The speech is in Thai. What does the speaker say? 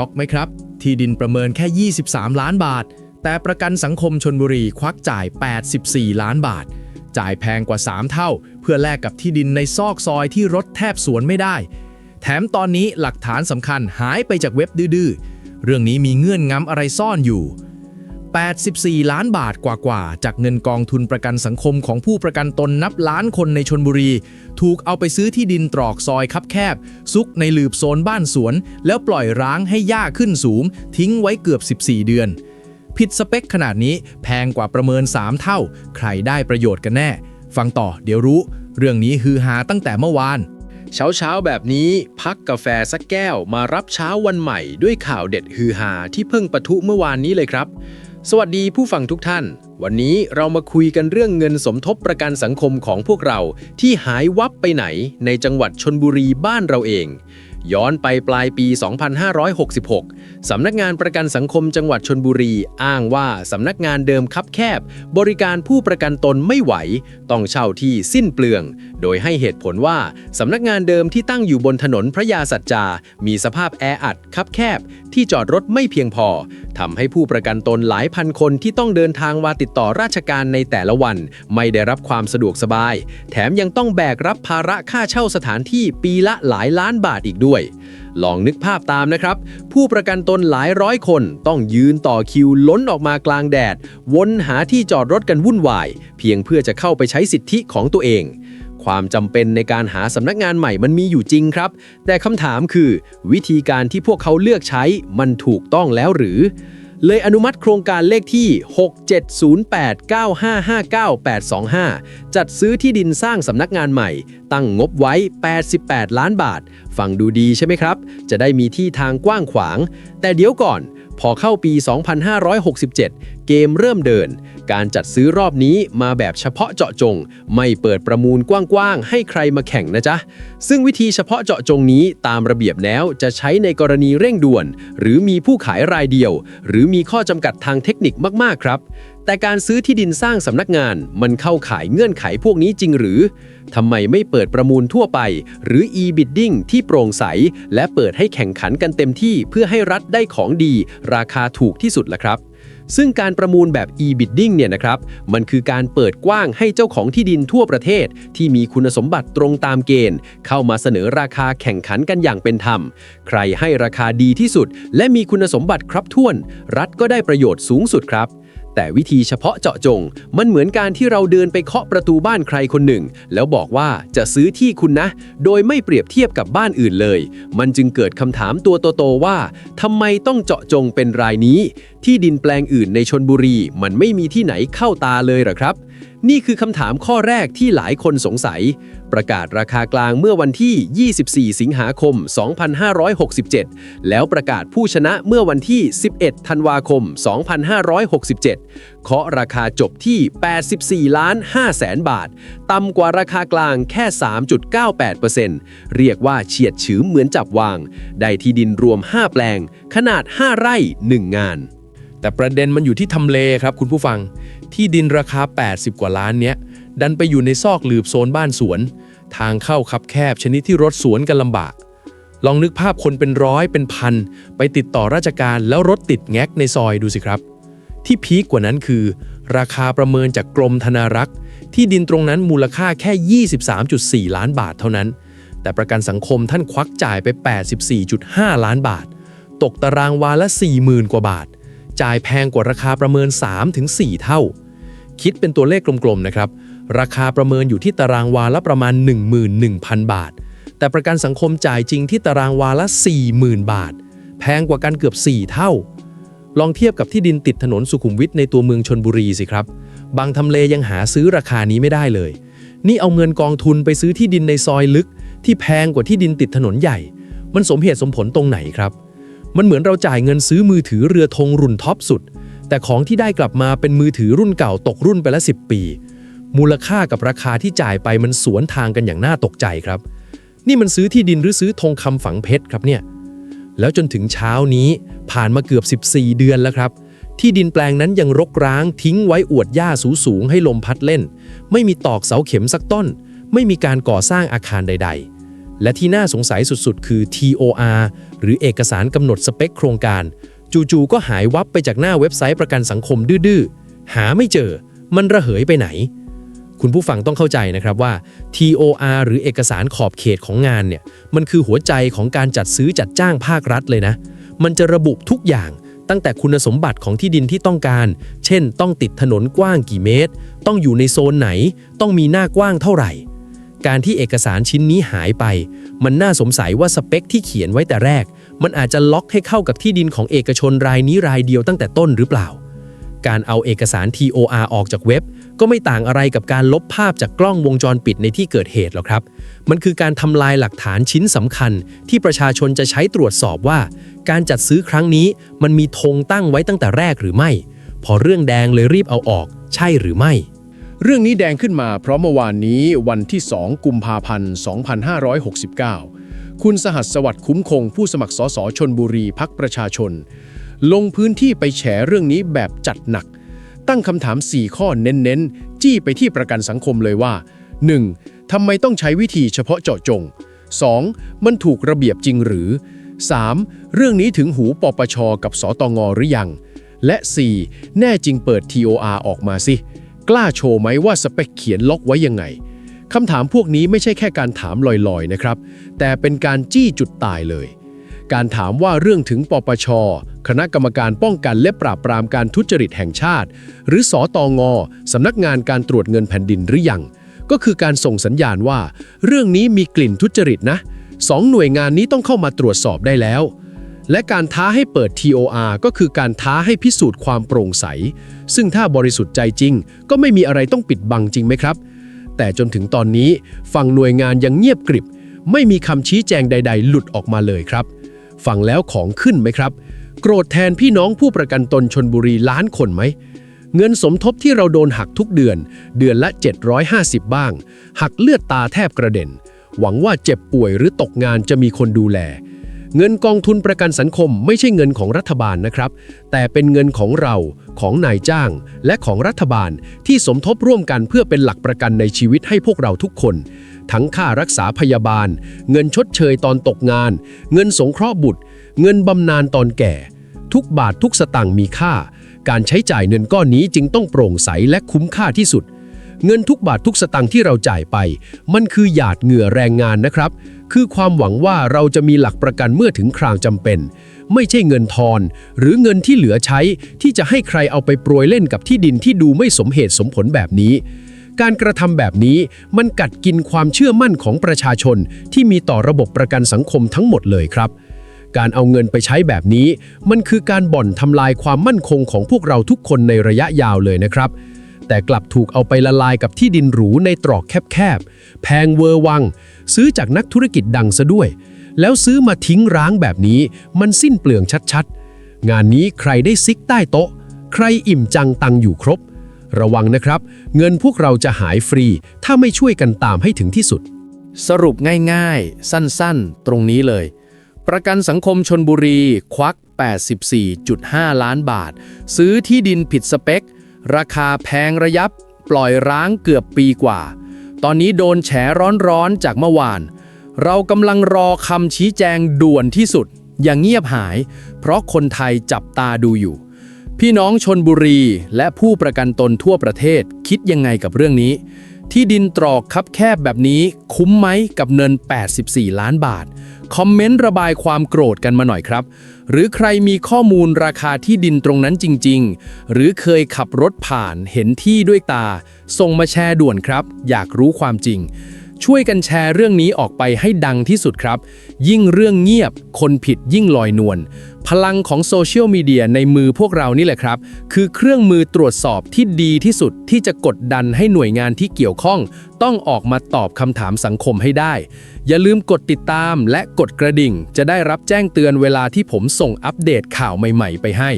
ช็อกไหมครับ ที่ดินประเมินแค่ 23 ล้านบาท แต่ประกันสังคมชนบุรีควักจ่าย 84 ล้านบาท จ่ายแพงกว่า 3 เท่า เพื่อแลกกับที่ดินในซอกซอยที่รถแทบสวนไม่ได้ แถมตอนนี้หลักฐานสำคัญหายไปจากเว็บดื้อเรื่องนี้มีเงื่อนงำอะไรซ่อนอยู่ 84 ล้านบาทกว่าๆ จากเงินกองทุนประกันสังคมของผู้ประกันตนนับล้านคนในชนบุรี ถูกเอาไปซื้อที่ดินตรอกซอยคับแคบ ซุกในหลืบโซนบ้านสวน แล้วปล่อยร้างให้หญ้าขึ้นสูง ทิ้งไว้เกือบ 14 เดือน ผิดสเปคขนาดนี้แพงกว่าประเมิน 3 เท่า ใครได้ประโยชน์กันแน่ ฟังต่อเดี๋ยวรู้ เรื่องนี้ฮือฮาตั้งแต่เมื่อวานเช้าเช้าๆแบบนี้พักกาแฟสักแก้วมารับเช้าวันใหม่ด้วยข่าวเด็ดฮือฮาที่เพิ่งปะทุเมื่อวานนี้เลยครับ สวัสดีผู้ฟังทุกท่าน วันนี้เรามาคุยกันเรื่องเงินสมทบประกันสังคมของพวกเราที่หายวับไปไหนในจังหวัดชนบุรีบ้านเราเอง ย้อนไปปลายปี 2566 สำนักงานประกันสังคมจังหวัดชนบุรี อ้างว่าสำนักงานเดิมคับแคบ บริการผู้ประกันตนไม่ไหว ต้องเช่าที่สิ้นเปลือง โดยให้เหตุผลว่าสำนักงานเดิมที่ตั้งอยู่บนถนนพระยาสัจจา มีสภาพแออัดคับแคบ ที่จอดรถไม่เพียงพอทำให้ผู้ประกันตนหลายพันคนที่ต้องเดินทางมาติดต่อราชการในแต่ละวัน ไม่ได้รับความสะดวกสบาย แถมยังต้องแบกรับภาระค่าเช่าสถานที่ปีละหลายล้านบาทอีกด้วยลองนึกภาพตามนะครับ ผู้ประกันตนหลายร้อยคนต้องยืนต่อคิวล้นออกมากลางแดด วนหาที่จอดรถกันวุ่นวาย เพียงเพื่อจะเข้าไปใช้สิทธิของตัวเอง ความจำเป็นในการหาสำนักงานใหม่มันมีอยู่จริงครับ แต่คำถามคือ วิธีการที่พวกเขาเลือกใช้มันถูกต้องแล้วหรือ เลยอนุมัติโครงการเลขที่ 6708955985จัดซื้อที่ดินสร้างสำนักงานใหม่ ตั้งงบไว้ 88 ล้านบาท ฟังดูดีใช่ไหมครับ จะได้มีที่ทางกว้างขวาง แต่เดี๋ยวก่อน พอเข้าปี 2567 เกมเริ่มเดิน การจัดซื้อรอบนี้มาแบบเฉพาะเจาะจง ไม่เปิดประมูลกว้างๆ ให้ใครมาแข่งนะจ๊ะ ซึ่งวิธีเฉพาะเจาะจงนี้ตามระเบียบแล้วจะใช้ในกรณีเร่งด่วน หรือมีผู้ขายรายเดียว หรือมีข้อจำกัดทางเทคนิคมากๆ ครับ แต่การซื้อที่ดินสร้างสำนักงานมันเข้าขายเงื่อนไขพวกนี้จริงหรือทำไมไม่เปิดประมูลทั่วไป หรือ e-bidding ที่โปร่งใส และเปิดให้แข่งขันกันเต็มที่เพื่อให้รัฐได้ของดี ราคาถูกที่สุดล่ะครับ ซึ่งการประมูลแบบ e-bidding เนี่ยนะครับ มันคือการเปิดกว้างให้เจ้าของที่ดินทั่วประเทศ ที่มีคุณสมบัติตรงตามเกณฑ์ เข้ามาเสนอราคาแข่งขันกันอย่างเป็นธรรม ใครให้ราคาดีที่สุด และมีคุณสมบัติครบถ้วน รัฐก็ได้ประโยชน์สูงสุดครับ แต่วิธีเฉพาะเจาะจง มันเหมือนการที่เราเดินไปเคาะประตูบ้านใครคนหนึ่ง แล้วบอกว่าจะซื้อที่คุณนะ โดยไม่เปรียบเทียบกับบ้านอื่นเลย มันจึงเกิดคำถามตัวโตๆว่าทำไมต้องเจาะจงเป็นรายนี้ ที่ดินแปลงอื่นในชนบุรี มันไม่มีที่ไหนเข้าตาเลยหรอครับ นี่คือคำถามข้อแรกที่หลายคนสงสัย ประกาศราคากลางเมื่อวันที่ 24 สิงหาคม 2567 แล้วประกาศผู้ชนะเมื่อวันที่ 11 ธันวาคม 2567 เคาะราคาจบที่ 84 ล้าน5แสนบาท ต่ำกว่าราคากลางแค่ 3.98%เรียกว่าเฉียดฉืมเหมือนจับวาง ได้ที่ดินรวม 5 แปลง ขนาด 5 ไร่ 1 งาน แต่ประเด็นมันอยู่ที่ทำเลครับคุณผู้ฟัง ที่ดินราคา 80 กว่าล้านเนี้ย ดันไปอยู่ในซอกหลืบโซนบ้านสวน ทางเข้าคับแคบชนิดที่รถสวนกันลำบาก ลองนึกภาพคนเป็นร้อยเป็นพัน ไปติดต่อราชการแล้วรถติดแงกในซอยดูสิครับ ที่พีคกว่านั้นคือ ราคาประเมินจากกรมธนารักษ์ ที่ดินตรงนั้นมูลค่าแค่ 23.4 ล้านบาทเท่านั้น แต่ประกันสังคมท่านควักจ่ายไป 84.5 ล้านบาท ตกตารางวาละ 40,000 กว่าบาท จ่ายแพงกว่าราคาประเมิน 3-4 เท่า คิดเป็นตัวเลขกลมๆนะครับ ราคาประเมินอยู่ที่ตารางวาละประมาณ 11,000 บาท แต่ประกันสังคมจ่ายจริงที่ตารางวาละ 40,000 บาท แพงกว่ากันเกือบ 4 เท่า ลองเทียบกับที่ดินติดถนนสุขุมวิทในตัวเมืองชนบุรีสิครับ บางทำเลยังหาซื้อราคานี้ไม่ได้เลย นี่เอาเงินกองทุนไปซื้อที่ดินในซอยลึก ที่แพงกว่าที่ดินติดถนนใหญ่ มันสมเหตุสมผลตรงไหนครับ มันเหมือนเราจ่ายเงินซื้อมือถือเรือธงรุ่นท็อปสุด แต่ของที่ได้กลับมาเป็นมือถือรุ่นเก่าตกรุ่นไปละ10 ปี มูลค่ากับราคาที่จ่ายไปมันสวนทางกันอย่างน่าตกใจครับ นี่มันซื้อที่ดินหรือซื้อทองคำฝังเพชรครับเนี่ยแล้วจนถึงเช้านี้ผ่านมาเกือบ 14 เดือนแล้วครับ ที่ดินแปลงนั้นยังรกร้างทิ้งไว้อวดหญ้าสูงให้ลมพัดเล่น ไม่มีตอกเสาเข็มสักต้น ไม่มีการก่อสร้างอาคารใด ๆ และที่น่าสงสัยสุดๆ คือ TOR หรือเอกสารกำหนดสเปคโครงการ จู่ๆก็หายวับไปจากหน้าเว็บไซต์ประกันสังคมดื้อๆ หาไม่เจอ มันระเหยไปไหน คุณผู้ฟังต้องเข้าใจนะครับว่า TOR หรือเอกสารขอบเขตของงานเนี่ย มันคือหัวใจของการจัดซื้อจัดจ้างภาครัฐเลยนะ มันจะระบุทุกอย่างตั้งแต่คุณสมบัติของที่ดินที่ต้องการ เช่น ต้องติดถนนกว้างกี่เมตร ต้องอยู่ในโซนไหน ต้องมีหน้ากว้างเท่าไหร่ การที่เอกสารชิ้นนี้หายไป มันน่าสงสัยว่าสเปคที่เขียนไว้แต่แรก มันอาจจะล็อกให้เข้ากับที่ดินของเอกชนรายนี้รายเดียวตั้งแต่ต้นหรือเปล่า การเอาเอกสาร TOR ออกจากเว็บ ก็ไม่ต่างอะไรกับการลบภาพจากกล้องวงจรปิดในที่เกิดเหตุหรอกครับ มันคือการทำลายหลักฐานชิ้นสำคัญ ที่ประชาชนจะใช้ตรวจสอบว่า การจัดซื้อครั้งนี้มันมีธงตั้งไว้ตั้งแต่แรกหรือไม่ พอเรื่องแดงเลยรีบเอาออก ใช่หรือไม่ เรื่องนี้แดงขึ้นมาเพราะเมื่อวานนี้วันที่ 2 กุมภาพันธ์ 2569 คุณสหัสสวัสดิ์คุ้มคงผู้สมัครสสชนบุรีพักประชาชน ลงพื้นที่ไปแฉเรื่องนี้แบบจัดหนัก ตั้งคำถาม 4 ข้อเน้นๆ จี้ไปที่ประกันสังคมเลยว่า 1. ทำไมต้องใช้วิธีเฉพาะเจาะจง 2. มันถูกระเบียบจริงหรือ 3. เรื่องนี้ถึงหูปปช กับสตงหรือยัง และ 4. แน่จริงเปิด TOR ออกมาสิ กล้าโชว์ไหมว่าสเปคเขียนล็อกไว้ยังไงคำถามพวกนี้ไม่ใช่แค่การถามลอยๆนะครับ แต่เป็นการจี้จุดตายเลย การถามว่าเรื่องถึงปปช คณะกรรมการป้องกันและปราบปรามการทุจริตแห่งชาติ หรือสอตองอสำนักงานการตรวจเงินแผ่นดินหรือยัง ก็คือการส่งสัญญาณว่า เรื่องนี้มีกลิ่นทุจริตนะสองหน่วยงานนี้ต้องเข้ามาตรวจสอบได้แล้ว และการท้าให้เปิด TOR ก็คือการท้าให้พิสูจน์ความโปร่งใส ซึ่งถ้าบริสุทธิ์ใจจริง ก็ไม่มีอะไรต้องปิดบังจริงไหมครับ แต่จนถึงตอนนี้ฝั่งหน่วยงานยังเงียบกริบ ไม่มีคำชี้แจงใด ๆ หลุดออกมาเลยครับ ฟังแล้วของขึ้นไหมครับ โกรธแทนพี่น้องผู้ประกันตนชนบุรีล้านคนไหมเงินสมทบที่เราโดนหักทุกเดือน เดือนละ 750 บ้าง หักเลือดตาแทบกระเด็น หวังว่าเจ็บป่วยหรือตกงานจะมีคนดูแล เงินกองทุนประกันสังคมไม่ใช่เงินของรัฐบาลนะครับ แต่เป็นเงินของเรา ของนายจ้าง และของรัฐบาลที่สมทบร่วมกันเพื่อเป็นหลักประกันในชีวิตให้พวกเราทุกคน ทั้งค่ารักษาพยาบาล เงินชดเชยตอนตกงาน เงินสงเคราะห์บุตร เงินบำนาญตอนแก่ ทุกบาททุกสตางค์มีค่า การใช้จ่ายเงินก้อนนี้จึงต้องโปร่งใสและคุ้มค่าที่สุด เงินทุกบาททุกสตางค์ที่เราจ่ายไป มันคือหยาดเหงื่อแรงงานนะครับ คือความหวังว่าเราจะมีหลักประกันเมื่อถึงคราวจำเป็น ไม่ใช่เงินทอน หรือเงินที่เหลือใช้ที่จะให้ใครเอาไปโปรยเล่นกับที่ดินที่ดูไม่สมเหตุสมผลแบบนี้ การกระทำแบบนี้มันกัดกินความเชื่อมั่นของประชาชนที่มีต่อระบบประกันสังคมทั้งหมดเลยครับการเอาเงินไปใช้แบบนี้ มันคือการบ่อนทำลายความมั่นคงของพวกเราทุกคนในระยะยาวเลยนะครับ แต่กลับถูกเอาไปละลายกับที่ดินหรูในตรอกแคบๆ แพงเวอร์วัง ซื้อจากนักธุรกิจดังซะด้วย แล้วซื้อมาทิ้งร้างแบบนี้มันสิ้นเปลืองชัดๆ งานนี้ใครได้ซิกใต้โต๊ะ ใครอิ่มจังตังอยู่ครบ ระวังนะครับ เงินพวกเราจะหายฟรี ถ้าไม่ช่วยกันตามให้ถึงที่สุด สรุปง่ายๆ สั้นๆ ตรงนี้เลย ประกันสังคมชนบุรีควัก 84.5 ล้านบาท ซื้อที่ดินผิดสเปค ราคาแพงระยับ ปล่อยร้างเกือบปีกว่า ตอนนี้โดนแฉร้อนๆจากเมื่อวาน เรากำลังรอคำชี้แจงด่วนที่สุด อย่างเงียบหาย เพราะคนไทยจับตาดูอยู่ พี่น้องชนบุรีและผู้ประกันตนทั่วประเทศคิดยังไงกับเรื่องนี้ ที่ดินตรอกคับแคบแบบนี้คุ้มไหมกับเงิน 84 ล้านบาท คอมเมนต์ระบายความโกรธกันมาหน่อยครับ หรือใครมีข้อมูลราคาที่ดินตรงนั้นจริง ๆ หรือเคยขับรถผ่านเห็นที่ด้วยตา ส่งมาแชร์ด่วนครับ อยากรู้ความจริง ช่วยกันแชร์เรื่องนี้ออกไปให้ดังที่สุดครับ ยิ่งเรื่องเงียบ คนผิดยิ่งลอยนวล พลังของโซเชียลมีเดียในมือพวกเรานี่แหละครับ คือเครื่องมือตรวจสอบที่ดีที่สุดที่จะกดดันให้หน่วยงานที่เกี่ยวข้อง ต้องออกมาตอบคำถามสังคมให้ได้ อย่าลืมกดติดตามและกดกระดิ่ง จะได้รับแจ้งเตือนเวลาที่ผมส่งอัปเดตข่าวใหม่ ๆ ไปให้